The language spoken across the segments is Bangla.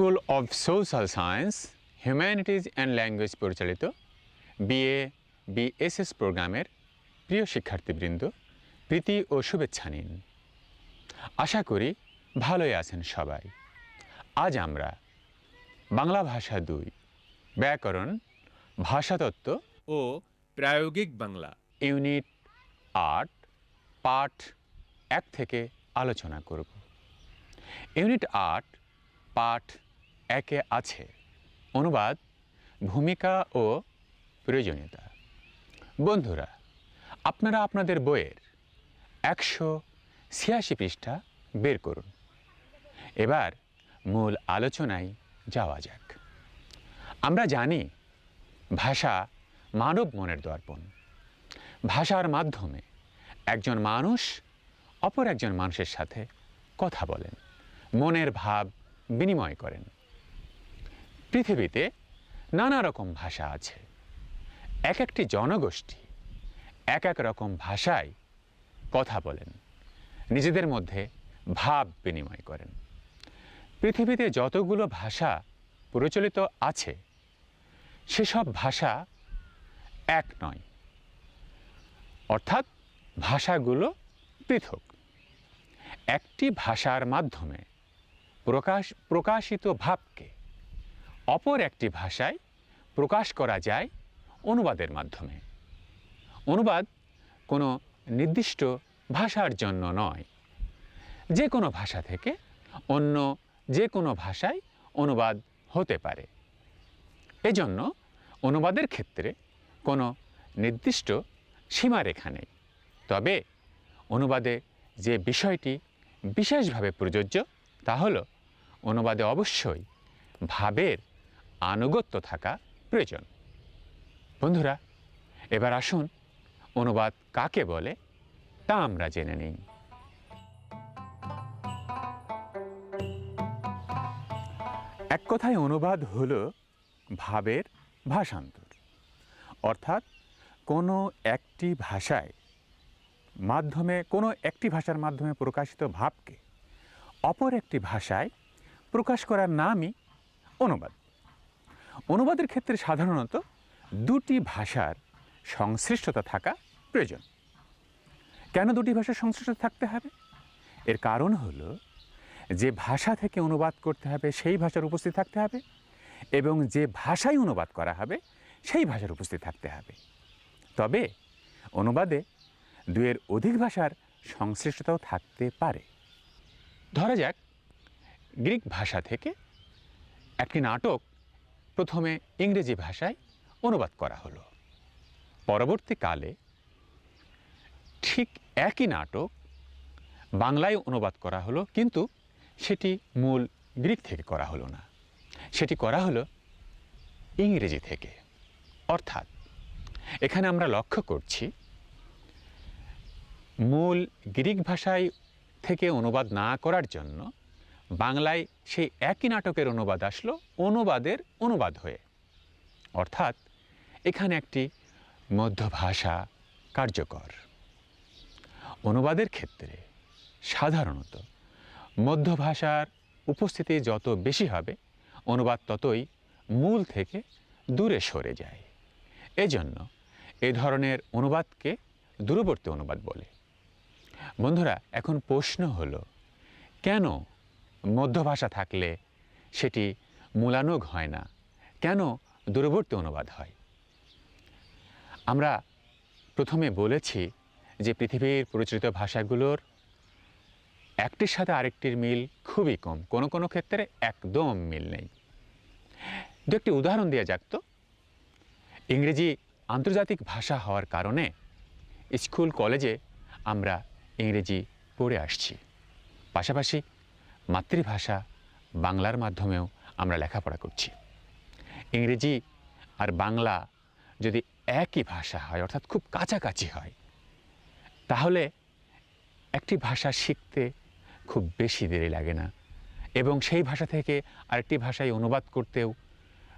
school of social science humanities and language পরিচালিত বিএ বিএসএস প্রোগ্রামের প্রিয় শিক্ষার্থীবৃন্দ প্রীতি ও শুভেচ্ছা নিন। আশা করি ভালোই আছেন সবাই। আজ আমরা বাংলা ভাষা দুই ব্যাকরণ ভাষাতত্ত্ব ও প্রায়োগিক বাংলা ইউনিট আট পাঠ এক থেকে আলোচনা করব। ইউনিট আট পাঠ একে আছে। অনুবাদ, ভূমিকা ও প্রয়োজনীয়তা। বন্ধুরা, আপনারা আপনাদের বইয়ের একশো ছিয়াশি পৃষ্ঠা বের করুন। এবার মূল আলোচনায় যাওয়া যাক। আমরা জানি ভাষা মানব মনের দর্পণ। ভাষার মাধ্যমে একজন মানুষ অপর একজন মানুষের সাথে কথা বলেন, মনের ভাব বিনিময় করেন। পৃথিবীতে নানা রকম ভাষা আছে। এক একটি জনগোষ্ঠী এক এক রকম ভাষায় কথা বলেন। নিজেদের মধ্যে ভাব বিনিময় করেন। পৃথিবীতে যতগুলো ভাষা প্রচলিত আছে, সেসব ভাষা এক নয়। অর্থাৎ ভাষাগুলো পৃথক। একটি ভাষার মাধ্যমে প্রকাশ, প্রকাশিত ভাবকে অপর একটি ভাষায় প্রকাশ করা যায় অনুবাদের মাধ্যমে। অনুবাদ কোনো নির্দিষ্ট ভাষার জন্য নয়। যে কোনো ভাষা থেকে অন্য যে কোনো ভাষায় অনুবাদ হতে পারে। এজন্য অনুবাদের ক্ষেত্রে কোনো নির্দিষ্ট সীমারেখা নেই। তবে অনুবাদে যে বিষয়টি বিশেষভাবে প্রযোজ্য তা হল, অনুবাদে অবশ্যই ভাবের আনুগত্য থাকা প্রয়োজন। বন্ধুরা, এবার আসুন অনুবাদ কাকে বলে তা আমরা জেনে নিই। এক কথায় অনুবাদ হল ভাবের ভাষান্তর। অর্থাৎ কোনো একটি ভাষায় মাধ্যমে, কোনো একটি ভাষার মাধ্যমে প্রকাশিত ভাবকে অপর একটি ভাষায় প্রকাশ করার নামই অনুবাদ। অনুবাদের ক্ষেত্রে সাধারণত দুটি ভাষার সংশ্লিষ্টতা থাকা প্রয়োজন। কেন দুটি ভাষার সংশ্লিষ্টতা থাকতে হবে? এর কারণ হলো, যে ভাষা থেকে অনুবাদ করতে হবে, সেই ভাষার উপস্থিত থাকতে হবে এবং যে ভাষায় অনুবাদ করা হবে, সেই ভাষার উপস্থিত থাকতে হবে। তবে অনুবাদে দুয়ের অধিক ভাষার সংশ্লিষ্টতাও থাকতে পারে। ধরা যাক, গ্রিক ভাষা থেকে একটি নাটক প্রথমে ইংরেজি ভাষায় অনুবাদ করা হলো। পরবর্তীকালে ঠিক একই নাটক বাংলায় অনুবাদ করা হলো, কিন্তু সেটি মূল গ্রিক থেকে করা হলো না। সেটি করা হলো ইংরেজি থেকে। অর্থাৎ এখানে আমরা লক্ষ্য করছি, মূল গ্রিক ভাষায় থেকে অনুবাদ না করার জন্য বাংলায় সেই একই নাটকের অনুবাদ আসলো অনুবাদের অনুবাদ হয়ে। অর্থাৎ এখানে একটি মধ্যভাষা কার্যকর। অনুবাদের ক্ষেত্রে সাধারণত মধ্যভাষার উপস্থিতি যত বেশি হবে, অনুবাদ ততই মূল থেকে দূরে সরে যায়। এজন্য এ ধরনের অনুবাদকে দূরবর্তী অনুবাদ বলে। বন্ধুরা, এখন প্রশ্ন হলো, কেন মধ্যভাষা থাকলে সেটি মূলানুগ হয় না। কেন? দূরবর্তী অনুবাদ হয়। আমরা প্রথমে বলেছি যে পৃথিবীর পরিচিত ভাষাগুলোর একটির সাথে আরেকটির মিল খুবই কম। কোনো কোনো ক্ষেত্রে একদম মিল নেই। দু একটি উদাহরণ দেওয়া যাক তো। ইংরেজি আন্তর্জাতিক ভাষা হওয়ার কারণে স্কুল, কলেজে আমরা ইংরেজি পড়ে আসছি। পাশাপাশি মাতৃভাষা বাংলার মাধ্যমেও আমরা লেখাপড়া করছি। ইংরেজি আর বাংলা যদি একই ভাষা হয়, অর্থাৎ খুব কাছাকাছি হয়, তাহলে একটি ভাষা শিখতে খুব বেশি দেরি লাগে না এবং সেই ভাষা থেকে আরেকটি ভাষায় অনুবাদ করতেও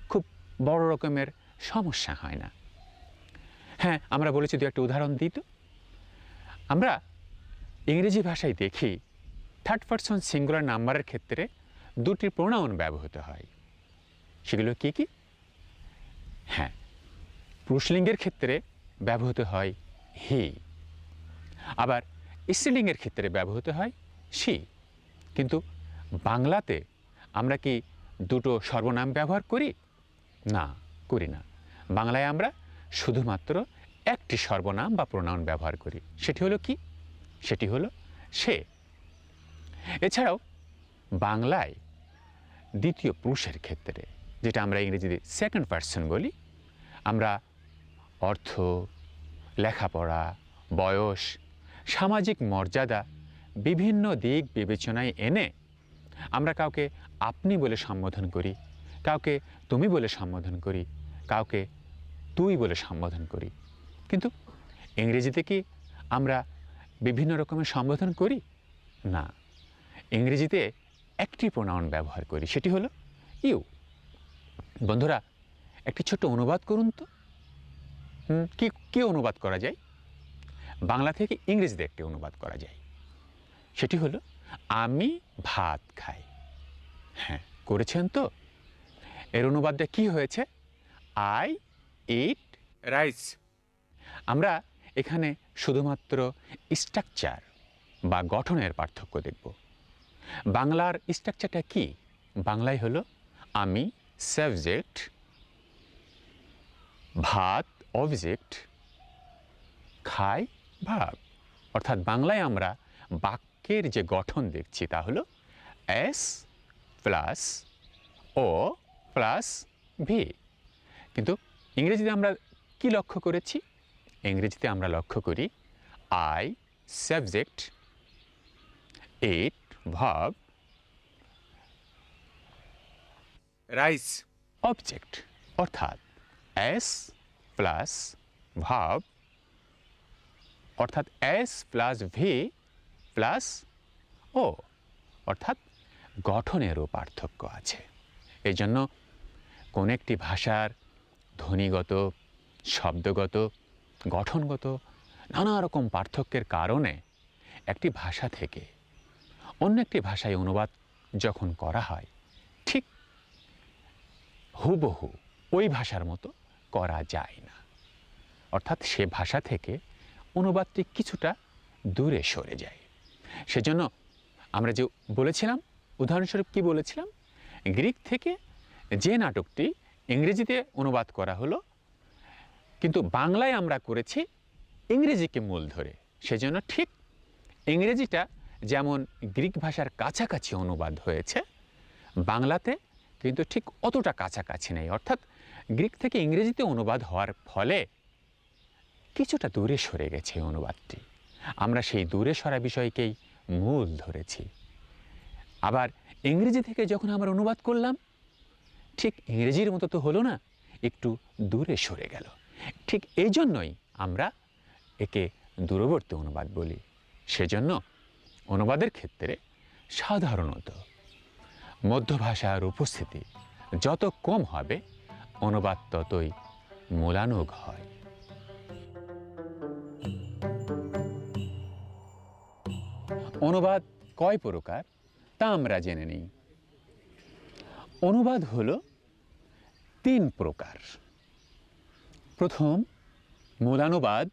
খুব বড় রকমের সমস্যা হয় না। হ্যাঁ আমরা বলেছি দু একটা উদাহরণ দিই তো। আমরা ইংরেজি ভাষায় দেখি থার্ড পারসন সিঙ্গুলার নাম্বারের ক্ষেত্রে দুটি প্রোনাউন ব্যবহৃত হয়। সেগুলো কি কি? হ্যাঁ পুরুষলিঙ্গের ক্ষেত্রে ব্যবহৃত হয় হি আবার স্ত্রীলিঙ্গের ক্ষেত্রে ব্যবহৃত হয় সি কিন্তু বাংলাতে আমরা কি দুটো সর্বনাম ব্যবহার করি? না করি না। বাংলায় আমরা শুধুমাত্র একটি সর্বনাম বা প্রোনাউন ব্যবহার করি। সেটি হলো কি? সেটি হলো সে। এছাড়াও বাংলায় দ্বিতীয় পুরুষের ক্ষেত্রে, যেটা আমরা ইংরেজিতে সেকেন্ড পার্সন বলি, আমরা অর্থ, লেখাপড়া, বয়স, সামাজিক মর্যাদা, বিভিন্ন দিক বিবেচনায় এনে আমরা কাউকে আপনি বলে সম্বোধন করি, কাউকে তুমি বলে সম্বোধন করি, কাউকে তুই বলে সম্বোধন করি। কিন্তু ইংরেজিতে কি আমরা বিভিন্ন রকমের সম্বোধন করি? না। ইংরেজিতে একটি প্রোনাউন ব্যবহার করি, সেটি হলো ইউ। বন্ধুরা, একটি ছোট অনুবাদ করুন তো। কি কি অনুবাদ করা যায়? বাংলা থেকে ইংরেজিতে একটি অনুবাদ করা যায়। সেটি হলো, আমি ভাত খাই। হ্যাঁ করেছেন তো? এর অনুবাদটা কি হয়েছে? I eat rice. আমরা এখানে শুধুমাত্র স্ট্রাকচার বা গঠনের পার্থক্য দেখব। বাংলার স্ট্রাকচারটা কি? বাংলায় হলো আমি সাবজেক্ট ভাত অবজেক্ট খাই ভাব অর্থাৎ বাংলায় আমরা বাক্যের যে গঠন দেখছি তা হলো S plus O plus V কিন্তু ইংরেজিতে আমরা কি লক্ষ্য করেছি? ইংরেজিতে আমরা লক্ষ্য করি আই সাবজেক্ট ইট ভাব। রাইস অবজেক্ট অর্থাৎ এস প্লাস ভাব অর্থাৎ S plus V plus O অর্থাৎ গঠনেরও পার্থক্য আছে। এই জন্য কোন একটি ভাষার ধ্বনিগত শব্দগত গঠনগত নানা রকম পার্থক্যের কারণে একটি ভাষা থেকে অন্য একটি ভাষায় অনুবাদ যখন করা হয়, ঠিক হুবহু ওই ভাষার মতো করা যায় না। অর্থাৎ সে ভাষা থেকে অনুবাদটি কিছুটা দূরে সরে যায়। সেজন্য আমরা যে বলেছিলাম, উদাহরণস্বরূপ কি বলেছিলাম? গ্রিক থেকে যে নাটকটি ইংরেজিতে অনুবাদ করা হলো, কিন্তু বাংলায় আমরা করেছি ইংরেজিকে মূল ধরে। সেজন্য ঠিক ইংরেজিটা যেমন গ্রিক ভাষার কাছাকাছি অনুবাদ হয়েছে, বাংলাতে কিন্তু ঠিক অতটা কাছাকাছি নেই। অর্থাৎ গ্রিক থেকে ইংরেজিতে অনুবাদ হওয়ার ফলে কিছুটা দূরে সরে গেছে এই অনুবাদটি। আমরা সেই দূরে সরা বিষয়কেই মূল ধরেছি। আবার ইংরেজি থেকে যখন আমরা অনুবাদ করলাম, ঠিক ইংরেজির মতো তো হলো না, একটু দূরে সরে গেল। ঠিক এই জন্যই আমরা একে দূরবর্তী অনুবাদ বলি। সেজন্য অনুবাদের ক্ষেত্রে সাধারণত মধ্যভাষার উপস্থিতি যত কম হবে, অনুবাদ ততই মূলানুগ হয়। অনুবাদ কয় প্রকার? তা আমরা জেনে নিই। অনুবাদ হলো তিন প্রকার। প্রথম, মূলানুবাদ।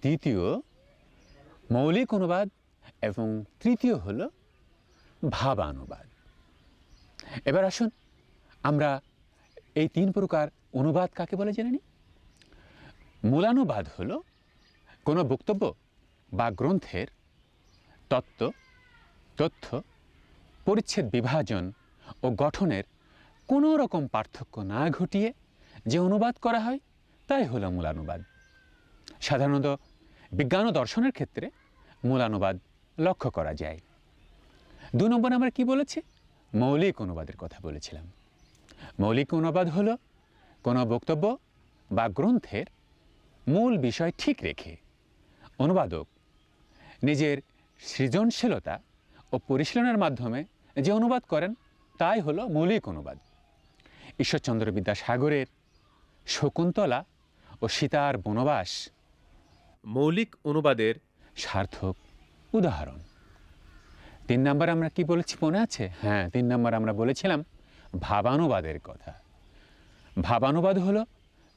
দ্বিতীয়, মৌলিক অনুবাদ। এবং তৃতীয় হল ভাবানুবাদ। এবার আসুন, আমরা এই তিন প্রকার অনুবাদ কাকে বলে জেনে নিই? মূলানুবাদ হল কোনো বক্তব্য বা গ্রন্থের তত্ত্ব, তথ্য, পরিচ্ছেদ বিভাজন ও গঠনের কোনো রকম পার্থক্য না ঘটিয়ে যে অনুবাদ করা হয়, তাই হলো মূলানুবাদ। সাধারণত বিজ্ঞান ও দর্শনের ক্ষেত্রে মূলানুবাদ লক্ষ্য করা যায়। দু নম্বর আমরা কি বলেছি? মৌলিক অনুবাদের কথা বলেছিলাম। মৌলিক অনুবাদ হল কোনো বক্তব্য বা গ্রন্থের মূল বিষয় ঠিক রেখে অনুবাদক নিজের সৃজনশীলতা ও পরিশীলনের মাধ্যমে যে অনুবাদ করেন তাই হলো মৌলিক অনুবাদ। ঈশ্বরচন্দ্র বিদ্যাসাগরের শকুন্তলা ও সীতার বনবাস মৌলিক অনুবাদের সার্থক উদাহরণ। তিন নম্বর আমরা কি বলেছি? মনে আছে? হ্যাঁ তিন নম্বর আমরা বলেছিলাম ভাবানুবাদের কথা। ভাবানুবাদ হলো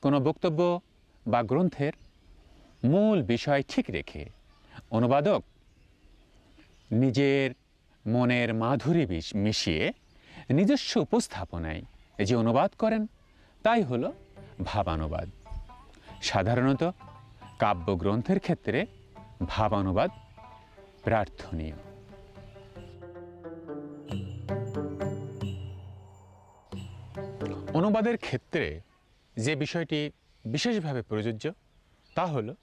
কোনো বক্তব্য বা গ্রন্থের মূল বিষয় ঠিক রেখে অনুবাদক নিজের মনের মাধুরী মিশিয়ে নিজস্ব উপস্থাপনায় যে অনুবাদ করেন, তাই হলো ভাবানুবাদ। সাধারণত কাব্যগ্রন্থের ক্ষেত্রে ভাবানুবাদ প্রার্থনীয়। অনুবাদের ক্ষেত্রে যে বিষয়টি বিশেষভাবে প্রযোজ্য, তা হল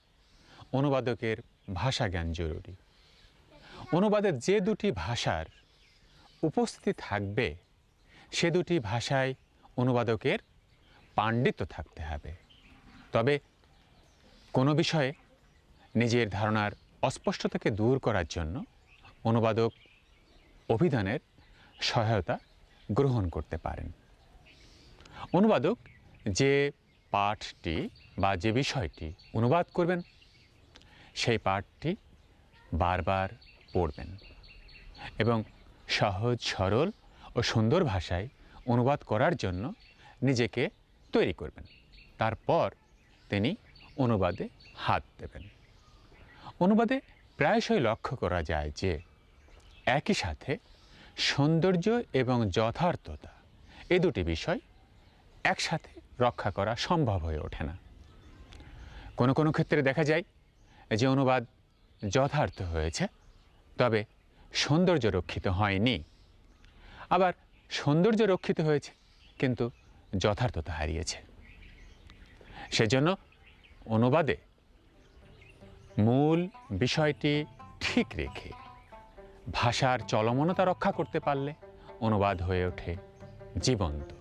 অনুবাদকের ভাষা জ্ঞান জরুরি। অনুবাদের যে দুটি ভাষার উপস্থিতি থাকবে, সে দুটি ভাষায় অনুবাদকের পাণ্ডিত্য থাকতে হবে। তবে কোনো বিষয়ে নিজের ধারণার অস্পষ্টতাকে দূর করার জন্য অনুবাদক অভিধানের সহায়তা গ্রহণ করতে পারেন। অনুবাদক যে পাঠটি বা যে বিষয়টি অনুবাদ করবেন, সেই পাঠটি বারবার পড়বেন এবং সহজ, সরল ও সুন্দর ভাষায় অনুবাদ করার জন্য নিজেকে তৈরি করবেন। তারপর তিনি অনুবাদে হাত দেবেন। অনুবাদে প্রায়শই লক্ষ্য করা যায় যে একই সাথে সৌন্দর্য এবং যথার্থতা এ দুটি বিষয় একসাথে রক্ষা করা সম্ভব হয়ে ওঠে না। কোনো কোনো ক্ষেত্রে দেখা যায় যে অনুবাদ যথার্থ হয়েছে, তবে সৌন্দর্য রক্ষিত হয়নি। আবার সৌন্দর্য রক্ষিত হয়েছে, কিন্তু যথার্থতা হারিয়েছে। সেজন্য অনুবাদে মূল বিষয়টি ঠিক রেখে, ভাষার চলমনতা রক্ষা করতে পারলে অনুবাদ হয়ে ওঠে জীবন্ত।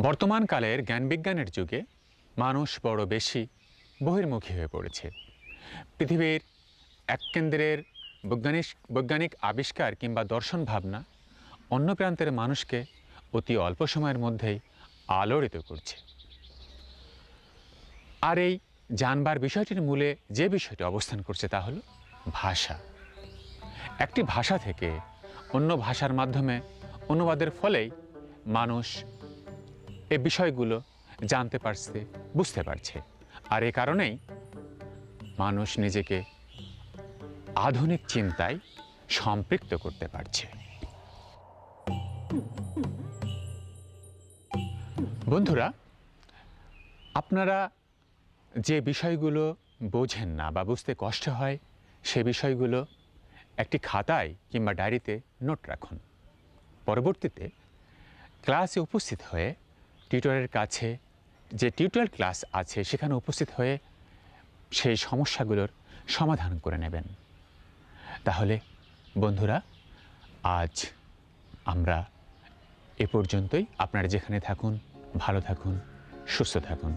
বর্তমানকালের জ্ঞানবিজ্ঞানের যুগে মানুষ বড় বেশি বহির্মুখী হয়ে পড়েছে। পৃথিবীর এক কেন্দ্রের বৈজ্ঞানিক বৈজ্ঞানিক আবিষ্কার কিংবা দর্শন ভাবনা অন্য প্রান্তের মানুষকে অতি অল্প সময়ের মধ্যেই আলোড়িত করছে। আর এই জানবার বিষয়টির মূলে যে বিষয়টি অবস্থান করছে তা হলো ভাষা। একটি ভাষা থেকে অন্য ভাষার মাধ্যমে অনুবাদের ফলেই মানুষ এ বিষয়গুলো জানতে পারছে, বুঝতে পারছে। আর এ কারণেই মানুষ নিজেকে আধুনিক চিন্তায় সম্পৃক্ত করতে পারছে। বন্ধুরা, আপনারা যে বিষয়গুলো বোঝেন না বা বুঝতে কষ্ট হয়, সে বিষয়গুলো একটি খাতায় কিংবা ডায়েরিতে নোট রাখুন। পরবর্তীতে ক্লাসে উপস্থিত হয়ে টিউটরের কাছে যে টিউটোরিয়াল ক্লাস আছে সেখানে উপস্থিত হয়ে সেই সমস্যাগুলোর সমাধান করে নেবেন। তাহলে বন্ধুরা, আজ আমরা এ পর্যন্তই। আপনারা যেখানে থাকুন, ভালো থাকুন, সুস্থ থাকুন।